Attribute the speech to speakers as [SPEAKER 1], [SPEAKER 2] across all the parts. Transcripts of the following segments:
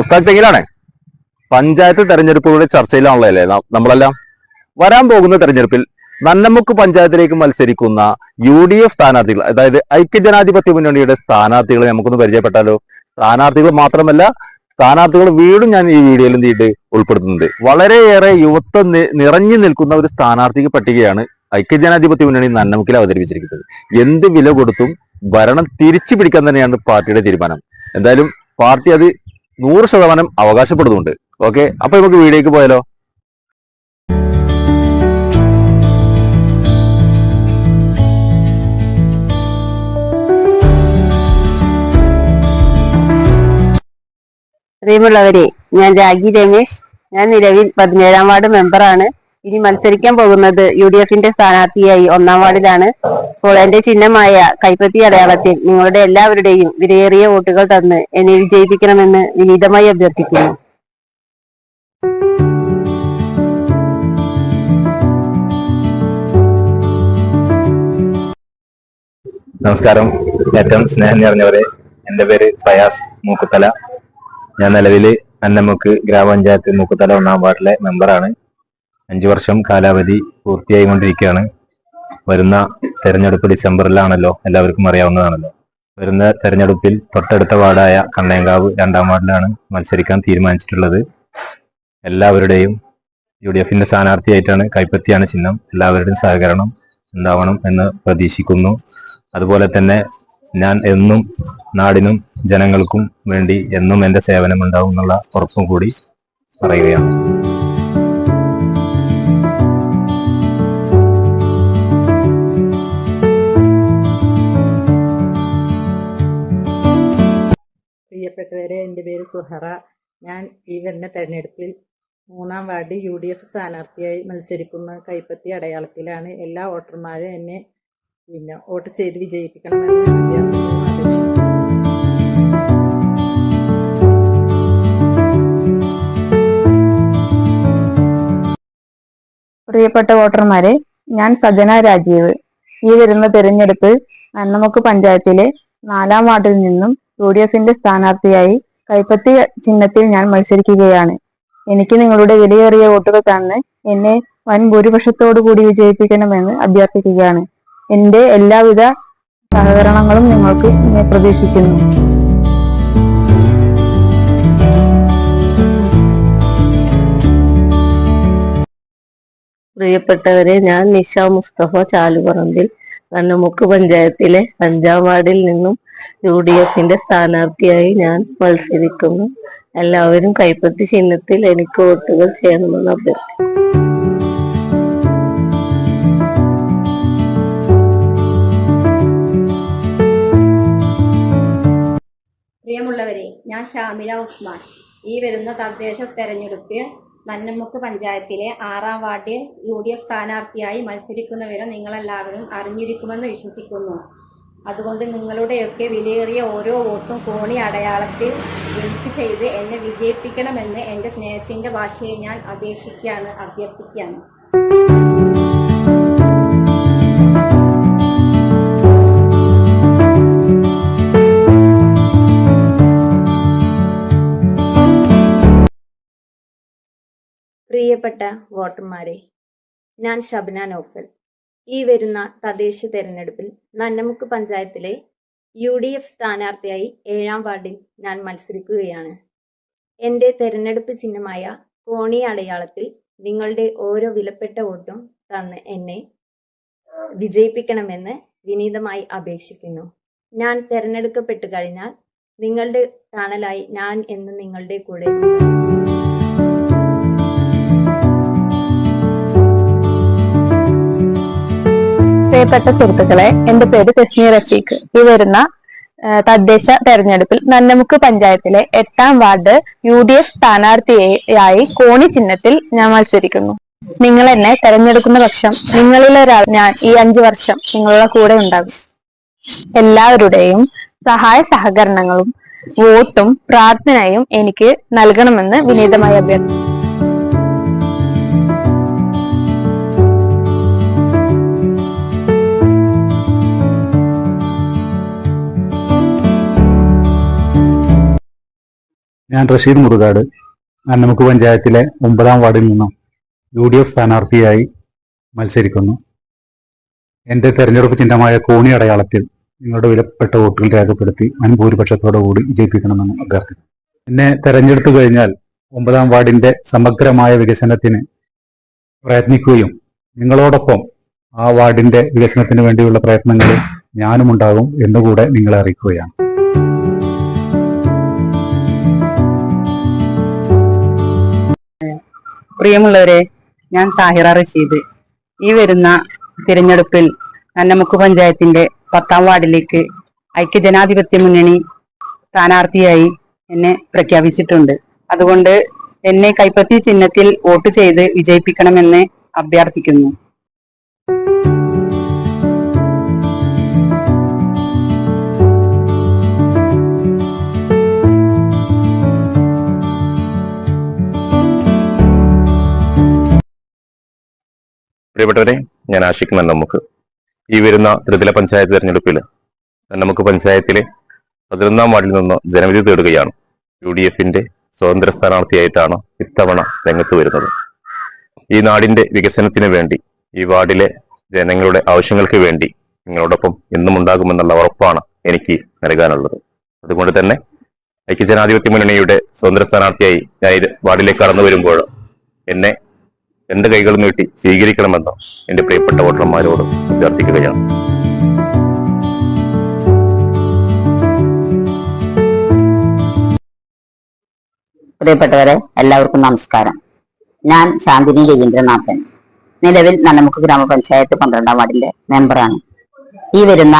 [SPEAKER 1] ഉസ്താദ് തെങ്ങിലാണ് പഞ്ചായത്ത് തെരഞ്ഞെടുപ്പുകളുടെ ചർച്ചയിലാണല്ലേ നമ്മളെല്ലാം വരാൻ പോകുന്ന തെരഞ്ഞെടുപ്പിൽ നന്നമുക്ക് പഞ്ചായത്തിലേക്ക് മത്സരിക്കുന്ന യു ഡി എഫ് സ്ഥാനാർത്ഥികൾ അതായത് ഐക്യജനാധിപത്യ മുന്നണിയുടെ സ്ഥാനാർത്ഥികളെ നമുക്കൊന്ന് പരിചയപ്പെട്ടാലോ? സ്ഥാനാർത്ഥികൾ മാത്രമല്ല സ്ഥാനാർത്ഥികൾ വീടും ഞാൻ ഈ വീഡിയോയിൽ എന്ത് ചെയ്തിട്ട് ഉൾപ്പെടുത്തുന്നുണ്ട്. വളരെയേറെ യുവത്വം നിറഞ്ഞു നിൽക്കുന്ന ഒരു സ്ഥാനാർത്ഥിക പട്ടികയാണ് ഐക്യജനാധിപത്യ മുന്നണി നന്നമുക്കിൽ അവതരിപ്പിച്ചിരിക്കുന്നത്. എന്ത് വില കൊടുത്തും ഭരണം തിരിച്ചു പിടിക്കാൻ തന്നെയാണ് പാർട്ടിയുടെ തീരുമാനം. എന്തായാലും പാർട്ടി അത് നൂറ് ശതമാനം അവകാശപ്പെടുന്നുണ്ട്. ഓക്കെ അപ്പൊ നമുക്ക് വീഡിയോക്ക് പോയാലോ?
[SPEAKER 2] പ്രിയമുള്ളവരെ ഞാൻ രാഗി രമേശ്. ഞാൻ നിലവിൽ പതിനേഴാം വാർഡ് മെമ്പറാണ്. ഇനി മത്സരിക്കാൻ പോകുന്നത് യു ഡി എഫിന്റെ സ്ഥാനാർത്ഥിയായി ഒന്നാം വാർഡിലാണ്. എന്റെ ചിഹ്നമായ കൈപ്പത്തി അടയാളത്തിൽ നിങ്ങളുടെ എല്ലാവരുടെയും വിലയേറിയ വോട്ടുകൾ തന്ന് എന്നെ വിജയിപ്പിക്കണമെന്ന് വിനീതമായി അഭ്യർത്ഥിക്കുന്നു.
[SPEAKER 3] നമസ്കാരം. ഏറ്റവും സ്നേഹം നിറഞ്ഞവരെ എന്റെ പേര് ഫയാസ് മൂക്കുത്തല. ഞാൻ നിലവിൽ അന്നമുക്ക് ഗ്രാമപഞ്ചായത്ത് മൂക്കുത്തല ഒന്നാം വാർഡിലെ മെമ്പറാണ്. അഞ്ചു വർഷം കാലാവധി പൂർത്തിയായി കൊണ്ടിരിക്കുകയാണ് വരുന്ന തെരഞ്ഞെടുപ്പ് ഡിസംബറിലാണല്ലോ എല്ലാവർക്കും അറിയാവുന്നതാണല്ലോ. വരുന്ന തെരഞ്ഞെടുപ്പിൽ തൊട്ടടുത്ത വാർഡായ കണ്ണേങ്കാവ് രണ്ടാം വാർഡിലാണ് മത്സരിക്കാൻ തീരുമാനിച്ചിട്ടുള്ളത്. എല്ലാവരുടെയും യു ഡി എഫിന്റെ സ്ഥാനാർത്ഥിയായിട്ടാണ് കൈപ്പത്തിയാണ് ചിഹ്നം. എല്ലാവരുടെയും സഹകരണം ഉണ്ടാവണം എന്ന് പ്രതീക്ഷിക്കുന്നു. അതുപോലെ തന്നെ ഞാൻ എന്നും നാടിനും ജനങ്ങൾക്കും വേണ്ടി എന്നും എന്റെ സേവനം ഉണ്ടാവും എന്നുള്ള ഉറപ്പും കൂടി പറയുകയാണ്.
[SPEAKER 4] പ്രിയപ്പെട്ടവരെ എന്റെ പേര് സുഹറ. ഞാൻ ഈ വരുന്ന തെരഞ്ഞെടുപ്പിൽ മൂന്നാം വാർഡ് യു ഡി എഫ് സ്ഥാനാർത്ഥിയായി മത്സരിക്കുന്ന കൈപ്പത്തി അടയാളത്തിലാണ് എല്ലാ വോട്ടർമാരും എന്നെ പിന്നെ വോട്ട് ചെയ്ത് വിജയിപ്പിക്കണമെന്ന് അഭ്യർത്ഥിക്കുന്നു.
[SPEAKER 5] പ്രിയപ്പെട്ട വോട്ടർമാരെ ഞാൻ സജന രാജീവ്. ഈ വരുന്ന തെരഞ്ഞെടുപ്പ് നന്നമുക്ക് പഞ്ചായത്തിലെ നാലാം വാർഡിൽ നിന്നും യു ഡി എഫിന്റെ സ്ഥാനാർത്ഥിയായി കൈപ്പത്തി ചിഹ്നത്തിൽ ഞാൻ മത്സരിക്കുകയാണ്. എനിക്ക് നിങ്ങളുടെ വിലയേറിയ വോട്ടുകൾ തന്ന് എന്നെ വൻ ഭൂരിപക്ഷത്തോടു കൂടി വിജയിപ്പിക്കണമെന്ന് അഭ്യർത്ഥിക്കുകയാണ്. എന്റെ എല്ലാവിധ സഹകരണങ്ങളും നിങ്ങൾക്ക് പ്രതീക്ഷിക്കുന്നു.
[SPEAKER 2] പ്രിയപ്പെട്ടവരെ ഞാൻ നിഷ മുസ്തഫ ചാലുപറമ്പിൽ നന്നമുക്ക് പഞ്ചായത്തിലെ അഞ്ചാം വാർഡിൽ നിന്നും യു ഡി എഫിന്റെ സ്ഥാനാർത്ഥിയായി ഞാൻ മത്സരിക്കുന്നു. എല്ലാവരും കൈപ്പത്തി ചിഹ്നത്തിൽ എനിക്ക് വോട്ടുകൾ ചെയ്യണമെന്ന് അഭ്യർത്ഥിക്കുന്നു.
[SPEAKER 6] പ്രിയമുള്ളവരെ ഞാൻ ഷാമില ഉസ്മാൻ. ഈ വരുന്ന തദ്ദേശ തെരഞ്ഞെടുപ്പിൽ നന്നമുക്ക് പഞ്ചായത്തിലെ ആറാം വാർഡിൽ യു ഡി എഫ് സ്ഥാനാർത്ഥിയായി മത്സരിക്കുന്നവരും നിങ്ങളെല്ലാവരും അറിഞ്ഞിരിക്കുമെന്ന് വിശ്വസിക്കുന്നു. അതുകൊണ്ട് നിങ്ങളുടെയൊക്കെ വിലയേറിയ ഓരോ വോട്ടും കോണി അടയാളത്തിൽ ലിങ്ക് ചെയ്ത് എന്നെ വിജയിപ്പിക്കണമെന്ന് എന്റെ സ്നേഹത്തിന്റെ ഭാഷയിൽ ഞാൻ അപേക്ഷിക്കുകയാണ് അഭ്യർത്ഥിക്കുകയാണ്.
[SPEAKER 7] പ്രിയപ്പെട്ട വോട്ടർമാരെ ഞാൻ ഷബ്ന നോഫൽ. ഈ വരുന്ന തദ്ദേശ തെരഞ്ഞെടുപ്പിൽ നന്നമുക്ക് പഞ്ചായത്തിലെ യു ഡി എഫ് സ്ഥാനാർത്ഥിയായി ഏഴാം വാർഡിൽ ഞാൻ മത്സരിക്കുകയാണ്. എന്റെ തെരഞ്ഞെടുപ്പ് ചിഹ്നമായ കോണി അടയാളത്തിൽ നിങ്ങളുടെ ഓരോ വിലപ്പെട്ട വോട്ടും തന്ന് എന്നെ വിജയിപ്പിക്കണമെന്ന് വിനീതമായി അപേക്ഷിക്കുന്നു. ഞാൻ തെരഞ്ഞെടുക്കപ്പെട്ടു കഴിഞ്ഞാൽ നിങ്ങളുടെ തണലായി ഞാൻ എന്ന് നിങ്ങളുടെ കൂടെ
[SPEAKER 5] പ്രിയപ്പെട്ട സുഹൃത്തുക്കളെ എന്റെ പേര് കശ്മീർ റഫീഖ്. ഈ വരുന്ന തദ്ദേശ തെരഞ്ഞെടുപ്പിൽ നന്നമുക്ക് പഞ്ചായത്തിലെ എട്ടാം വാർഡ് യു ഡി എഫ് സ്ഥാനാർത്ഥിയായി കോണി ചിഹ്നത്തിൽ ഞാൻ മത്സരിക്കുന്നു. നിങ്ങൾ എന്നെ തെരഞ്ഞെടുക്കുന്ന പക്ഷം നിങ്ങളിലൊരാൾ ഞാൻ ഈ അഞ്ചു വർഷം നിങ്ങളുടെ കൂടെ ഉണ്ടാകും. എല്ലാവരുടെയും സഹായ സഹകരണങ്ങളും വോട്ടും പ്രാർത്ഥനയും എനിക്ക് നൽകണമെന്ന് വിനീതമായി അഭ്യർത്ഥിക്കുന്നു.
[SPEAKER 8] ഞാൻ റഷീദ് മുറുകാട്. അന്നമുക്ക് പഞ്ചായത്തിലെ ഒമ്പതാം വാർഡിൽ നിന്നും യു ഡി എഫ് സ്ഥാനാർത്ഥിയായി മത്സരിക്കുന്നു. എന്റെ തെരഞ്ഞെടുപ്പ് ചിഹ്നമായ കോണി അടയാളത്തിൽ നിങ്ങളുടെ വിലപ്പെട്ട വോട്ടുകൾ രേഖപ്പെടുത്തി വൻ ഭൂരിപക്ഷത്തോടു കൂടി വിജയിപ്പിക്കണമെന്ന് അഭ്യർത്ഥിക്കുന്നു. എന്നെ തെരഞ്ഞെടുത്തു കഴിഞ്ഞാൽ ഒമ്പതാം വാർഡിന്റെ സമഗ്രമായ വികസനത്തിന് പ്രയത്നിക്കുകയും നിങ്ങളോടൊപ്പം ആ വാർഡിന്റെ വികസനത്തിന് വേണ്ടിയുള്ള പ്രയത്നങ്ങളിൽ ഞാനും ഉണ്ടാകും എന്നുകൂടെ നിങ്ങളെ അറിയിക്കുകയാണ്.
[SPEAKER 9] പ്രിയമുള്ളവരെ ഞാൻ സാഹിറ റഷീദ്. ഈ വരുന്ന തിരഞ്ഞെടുപ്പിൽ നന്നമുക്ക് പഞ്ചായത്തിന്റെ പത്താം വാർഡിലേക്ക് ഐക്യജനാധിപത്യ മുന്നണി സ്ഥാനാർത്ഥിയായി എന്നെ പ്രഖ്യാപിച്ചിട്ടുണ്ട്. അതുകൊണ്ട് എന്നെ കൈപ്പത്തി ചിഹ്നത്തിൽ വോട്ട് ചെയ്ത് വിജയിപ്പിക്കണമെന്ന് അഭ്യർത്ഥിക്കുന്നു.
[SPEAKER 10] പ്രിയപ്പെട്ടവരെ ഞാൻ ആഷിഖ് നമുക്ക് ഈ വരുന്ന ത്രിതല പഞ്ചായത്ത് തെരഞ്ഞെടുപ്പിൽ നമുക്ക് പഞ്ചായത്തിലെ പതിനൊന്നാം വാർഡിൽ നിന്ന് ജനവിധി തേടുകയാണ്. യു ഡി എഫിന്റെ സ്വതന്ത്ര സ്ഥാനാർത്ഥിയായിട്ടാണ് ഇത്തവണ രംഗത്ത് വരുന്നത്. ഈ നാടിന്റെ വികസനത്തിന് വേണ്ടി ഈ വാർഡിലെ ജനങ്ങളുടെ ആവശ്യങ്ങൾക്ക് വേണ്ടി നിങ്ങളോടൊപ്പം എന്നും ഉണ്ടാകുമെന്നുള്ള ഉറപ്പാണ് എനിക്ക് നൽകാനുള്ളത്. അതുകൊണ്ട് തന്നെ ഐക്യജനാധിപത്യ മുന്നണിയുടെ സ്വതന്ത്ര സ്ഥാനാർത്ഥിയായി ഞാൻ വാർഡിലേക്ക് കടന്നു വരുമ്പോൾ എന്നെ രണ്ട് കൈകൾ നീട്ടി സ്വീകരിക്കണമെന്ന് എന്റെ പ്രിയപ്പെട്ട വോട്ടർമാരോട് അഭ്യർത്ഥിക്കുകയാണ്.
[SPEAKER 9] പ്രിയപ്പെട്ടവരെ എല്ലാവർക്കും നമസ്കാരം. ഞാൻ ശാന്തിനി രവീന്ദ്രനാഥൻ. നിലവിൽ നന്നമുക്ക് ഗ്രാമപഞ്ചായത്ത് പന്ത്രണ്ടാം വാർഡിന്റെ മെമ്പറാണ്. ഈ വരുന്ന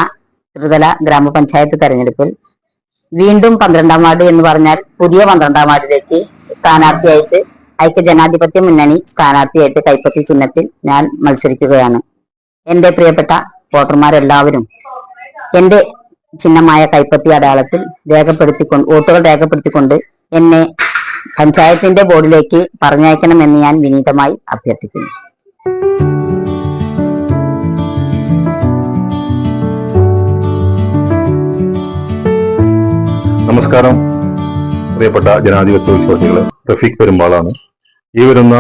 [SPEAKER 9] ത്രിതല ഗ്രാമപഞ്ചായത്ത് തെരഞ്ഞെടുപ്പിൽ വീണ്ടും പന്ത്രണ്ടാം വാർഡ് എന്ന് പറഞ്ഞാൽ പുതിയ പന്ത്രണ്ടാം വാർഡിലേക്ക് സ്ഥാനാർത്ഥിയായിട്ട് ഐക്യജനാധിപത്യ മുന്നണി സ്ഥാനാർത്ഥിയായിട്ട് കൈപ്പത്തി ചിഹ്നത്തിൽ ഞാൻ മത്സരിക്കുകയാണ്. എന്റെ പ്രിയപ്പെട്ട വോട്ടർമാരെല്ലാവരും എന്റെ ചിഹ്നമായ കൈപ്പത്തി അടയാളത്തിൽ രേഖപ്പെടുത്തിക്കൊണ്ട് വോട്ടുകൾ രേഖപ്പെടുത്തിക്കൊണ്ട് എന്നെ പഞ്ചായത്തിന്റെ ബോർഡിലേക്ക് പറഞ്ഞയക്കണമെന്ന് ഞാൻ വിനീതമായി അഭ്യർത്ഥിക്കുന്നു.
[SPEAKER 10] നമസ്കാരം. പ്രിയപ്പെട്ട ജനാധിപത്യ വിശ്വാസികളെ റഫീഖ് പെരുമ്പാളാണ്. ഈ വരുന്ന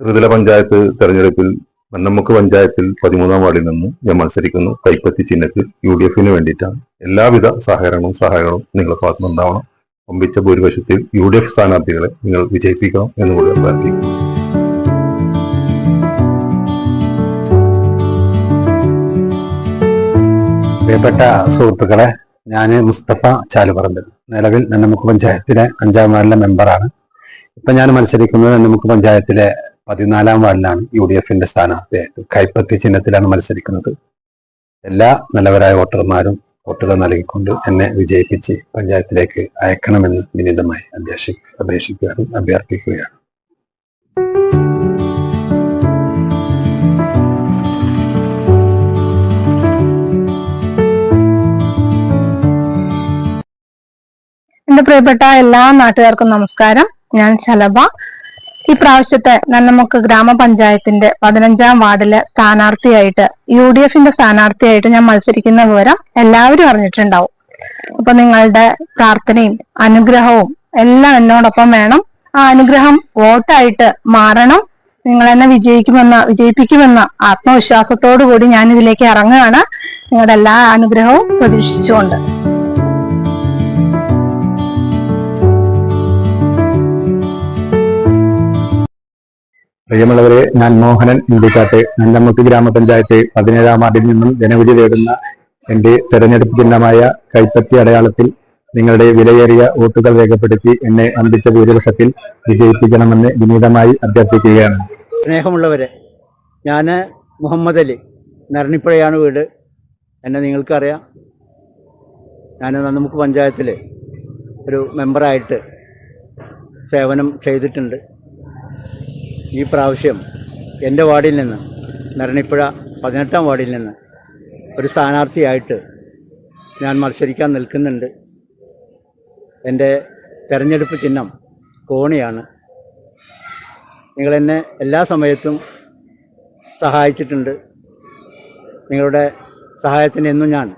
[SPEAKER 10] ത്രിതല പഞ്ചായത്ത് തെരഞ്ഞെടുപ്പിൽ മന്നമുക്ക് പഞ്ചായത്തിൽ പതിമൂന്നാം വാർഡിൽ നിന്ന് ഞാൻ മത്സരിക്കുന്നു. കൈപ്പത്തി ചിഹ്നത്തിൽ യു ഡി എഫിന് വേണ്ടിയിട്ടാണ്. എല്ലാവിധ സഹകരണവും സഹായങ്ങളും നിങ്ങളുടെ ഭാഗത്തുനിന്നുണ്ടാവണം ഒമ്പിച്ച ഭൂരിപക്ഷത്തിൽ യു ഡി എഫ് സ്ഥാനാർത്ഥികളെ നിങ്ങൾ വിജയിപ്പിക്കണം എന്നുകൂടി അഭ്യർത്ഥിക്കുന്നു.
[SPEAKER 8] പ്രിയപ്പെട്ട സുഹൃത്തുക്കളെ ഞാൻ മുസ്തഫ ചാലുപറമ്പിൽ നിലവിൽ നന്നമുക്ക് പഞ്ചായത്തിലെ അഞ്ചാം വാർഡിലെ മെമ്പറാണ് ഇപ്പൊ ഞാൻ മത്സരിക്കുന്നത് നമുക്ക് പഞ്ചായത്തിലെ പതിനാലാം വാർഡിലാണ് യു ഡി എഫിന്റെ സ്ഥാനാർത്ഥിയായിട്ട് കൈപ്പത്തി ചിഹ്നത്തിലാണ് മത്സരിക്കുന്നത്. എല്ലാ നല്ലവരായ വോട്ടർമാരും വോട്ടുകൾ നൽകിക്കൊണ്ട് എന്നെ വിജയിപ്പിച്ച് പഞ്ചായത്തിലേക്ക് അയക്കണമെന്ന് വിനീതമായി അപേക്ഷ അപേക്ഷിക്കുകയാണ് അഭ്യർത്ഥിക്കുകയാണ്.
[SPEAKER 11] എന്റെ പ്രിയപ്പെട്ട എല്ലാ നാട്ടുകാർക്കും നമസ്കാരം. ഞാൻ ശലഭ. ഈ പ്രാവശ്യത്തെ നന്നമുക്ക് ഗ്രാമപഞ്ചായത്തിന്റെ പതിനഞ്ചാം വാർഡിലെ സ്ഥാനാർത്ഥിയായിട്ട് യു ഡി എഫിന്റെ സ്ഥാനാർത്ഥിയായിട്ട് ഞാൻ മത്സരിക്കുന്ന വിവരം എല്ലാവരും അറിഞ്ഞിട്ടുണ്ടാവും. അപ്പൊ നിങ്ങളുടെ പ്രാർത്ഥനയും അനുഗ്രഹവും എല്ലാം എന്നോടൊപ്പം വേണം. ആ അനുഗ്രഹം വോട്ടായിട്ട് മാറണം. നിങ്ങൾ എന്നെ വിജയിക്കുമെന്ന വിജയിപ്പിക്കുമെന്ന ആത്മവിശ്വാസത്തോടു കൂടി ഞാൻ ഇതിലേക്ക് ഇറങ്ങുകയാണ്. നിങ്ങളുടെ എല്ലാ അനുഗ്രഹവും പ്രതീക്ഷിച്ചുകൊണ്ട്.
[SPEAKER 8] പ്രിയമുള്ളവരെ ഞാൻ മോഹനൻ ഇന്ത്യക്കാട്ട് നല്ലമുക്ക് ഗ്രാമപഞ്ചായത്ത് പതിനേഴാം വാർഡിൽ നിന്നും ജനവിധി തേടുന്ന എന്റെ തെരഞ്ഞെടുപ്പ് ചിഹ്നമായ കൈപ്പത്തി അടയാളത്തിൽ നിങ്ങളുടെ വിലയേറിയ വോട്ടുകൾ രേഖപ്പെടുത്തി എന്നെ അമ്പിച്ച ഭൂരിപക്ഷത്തിൽ വിജയിപ്പിക്കണമെന്ന് വിനീതമായി അഭ്യർത്ഥിക്കുകയാണ്.
[SPEAKER 12] സ്നേഹമുള്ളവരെ ഞാൻ മുഹമ്മദ് അലി. നരണിപ്പുഴയാണ് വീട്. എന്നെ നിങ്ങൾക്കറിയാം. ഞാൻ നന്നമുക്ക് പഞ്ചായത്തിൽ ഒരു മെമ്പറായിട്ട് സേവനം ചെയ്തിട്ടുണ്ട്. ഈ പ്രാവശ്യം എന്റെ വാർഡിൽ നിന്ന് നരണിപ്പുഴ പതിനെട്ടാം വാർഡിൽ നിന്ന് ഒരു സ്ഥാനാർത്ഥിയായിട്ട് ഞാൻ മത്സരിക്കാൻ നിൽക്കുന്നുണ്ട്. എന്റെ തെരഞ്ഞെടുപ്പ് ചിഹ്നം കോണിയാണ്. നിങ്ങളെന്നെ എല്ലാ സമയത്തും സഹായിച്ചിട്ടുണ്ട്. നിങ്ങളുടെ സഹായത്തിന് എന്നും ഞാൻ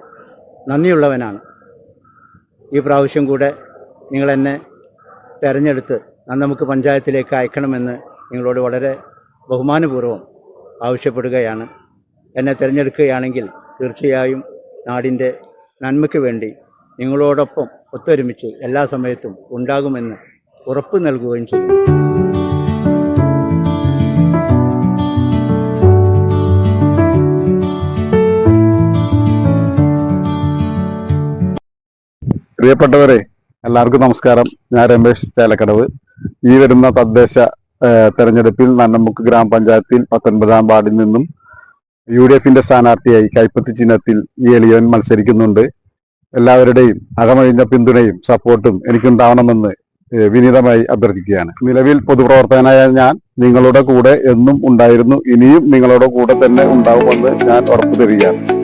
[SPEAKER 12] നന്ദിയുള്ളവനാണ്. ഈ പ്രാവശ്യം കൂടെ നിങ്ങളെന്നെ തെരഞ്ഞെടുത്ത് നമുക്ക് പഞ്ചായത്തിലേക്ക് അയക്കണമെന്ന് നിങ്ങളോട് വളരെ ബഹുമാനപൂർവം ആവശ്യപ്പെടുകയാണ്. എന്നെ തിരഞ്ഞെടുക്കുകയാണെങ്കിൽ തീർച്ചയായും നാടിന്റെ നന്മയ്ക്ക് വേണ്ടി നിങ്ങളോടൊപ്പം ഒത്തൊരുമിച്ച് എല്ലാ സമയത്തും ഉണ്ടാകുമെന്ന് ഉറപ്പ് നൽകുകയും ചെയ്യും
[SPEAKER 13] പ്രിയപ്പെട്ടവരെ എല്ലാവർക്കും നമസ്കാരം. ഞാൻ രമേശ് ചേലക്കടവ്. ഈ വരുന്ന തദ്ദേശ തെരഞ്ഞെടുപ്പിൽ നന്നമുക്ക് ഗ്രാമപഞ്ചായത്തിൽ പത്തൊൻപതാം വാർഡിൽ നിന്നും യു ഡി എഫിന്റെ സ്ഥാനാർത്ഥിയായി കൈപ്പത്തി ചിഹ്നത്തിൽ ഈ എളിയവൻ മത്സരിക്കുന്നുണ്ട്. എല്ലാവരുടെയും അകമഴിഞ്ഞ പിന്തുണയും സപ്പോർട്ടും എനിക്കുണ്ടാവണമെന്ന് വിനീതമായി അഭ്യർത്ഥിക്കുകയാണ്. നിലവിൽ പൊതുപ്രവർത്തകനായ ഞാൻ നിങ്ങളുടെ കൂടെ എന്നും ഉണ്ടായിരുന്നു. ഇനിയും നിങ്ങളുടെ കൂടെ തന്നെ ഉണ്ടാവുമെന്ന് ഞാൻ ഉറപ്പു തരികയാണ്